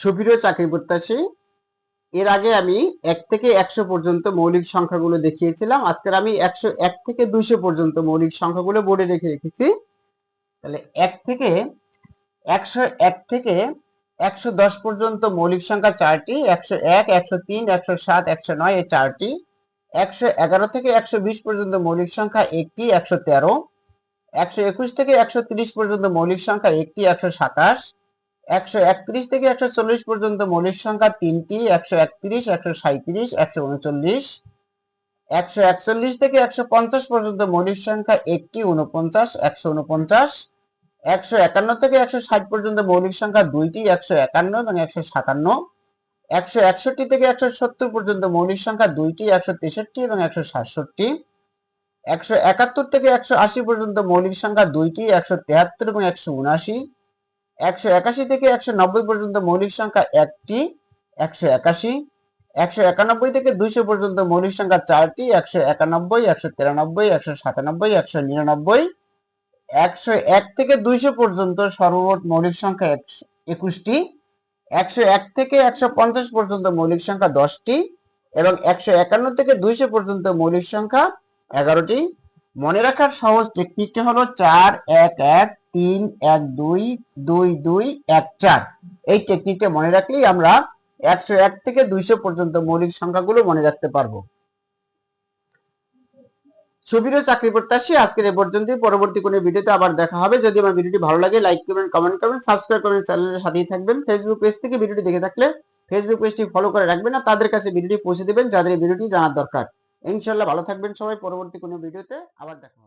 সুপ্রিয় চাকরি প্রত্যাশী, এর আগে আমি এক থেকে একশো পর্যন্ত মৌলিক সংখ্যাগুলো দেখিয়েছিলাম। আজকের আমি একশো এক থেকে দুইশো পর্যন্ত মৌলিক সংখ্যাগুলো বোর্ডে রেখে রেখেছি। তাহলে এক থেকে একশো এক থেকে একশো দশ পর্যন্ত মৌলিক সংখ্যা চারটি, একশো এক, একশো তিন, একশো সাত, একশো নয় এই চারটি। একশো এগারো থেকে একশো বিশ পর্যন্ত মৌলিক সংখ্যা একটি, একশো তেরো। একশো একুশ থেকে একশো তিরিশ পর্যন্ত মৌলিক সংখ্যা একটি, একশো সাতাশ। একশো একত্রিশ থেকে একশো চল্লিশ পর্যন্ত মৌলিক সংখ্যা তিনটি, একশো একত্রিশ, একশো সাঁত্রিশ একশো উনচল্লিশ। একশো একচল্লিশ থেকে একশো পঞ্চাশ পর্যন্ত মৌলিক সংখ্যা একটি উনপঞ্চাশ একশো উনপঞ্চাশ একশো একান্ন থেকে একশো ষাট পর্যন্ত মৌলিক সংখ্যা দুইটি, একশো একান্ন এবং একশো সাতান্ন। একশো একষট্টি থেকে একশো সত্তর পর্যন্ত মৌলিক সংখ্যা দুইটি, একশো তেষট্টি এবং একশো সাতষট্টি। একশো একাত্তর থেকে একশো আশি পর্যন্ত মৌলিক সংখ্যা দুইটি, একশো তেহাত্তর এবং একশো উনআশি। একশো একাশি থেকে একশো নব্বই পর্যন্ত মৌলিক সংখ্যা একটি, একশো একাশি, একশো একানব্বই থেকে দুইশো পর্যন্ত মৌলিক সংখ্যা চারটি, একশো একানব্বই, একশো তিরানব্বই, একশো সাতানব্বই, একশো নিরানব্বই, একশো এক থেকে দুইশো পর্যন্ত সর্বমোট মৌলিক সংখ্যা একশ- একুশটি, একশো এক থেকে একশো পঞ্চাশ পর্যন্ত মৌলিক সংখ্যা দশটি এবং একশো একান্ন থেকে দুইশো পর্যন্ত মৌলিক সংখ্যা এগারোটি। মনে রাখার সহজ টেকনিকটা হলো চার, এক এক তিন, এক, দুই দুই দুই, এক, চার। এই টেকনিকটা মনে রাখলেই আমরা একশো এক থেকে দুইশো পর্যন্ত মৌলিক সংখ্যাগুলো মনে রাখতে পারব। সুবিরো চাকরি প্রত্যাশী। আজকের এ পর্যন্তই। পরবর্তী কোনো ভিডিওতে আবার দেখা হবে। যদি আমার ভিডিওটি ভালো লাগে লাইক করবেন কমেন্ট করবেন সাবস্ক্রাইব করবেন, চ্যানেলের সাথেই থাকবেন। ফেসবুক পেজ থেকে ভিডিওটি দেখে থাকলে ফেসবুক পেজটি ফলো করে রাখবেন আর তাদের কাছে ভিডিওটি পৌঁছে দেবেন, যাদের ভিডিওটি জানার দরকার। ইনশাল্লাহ ভালো থাকবেন সবাই। পরবর্তী কোনো ভিডিওতে আবার দেখা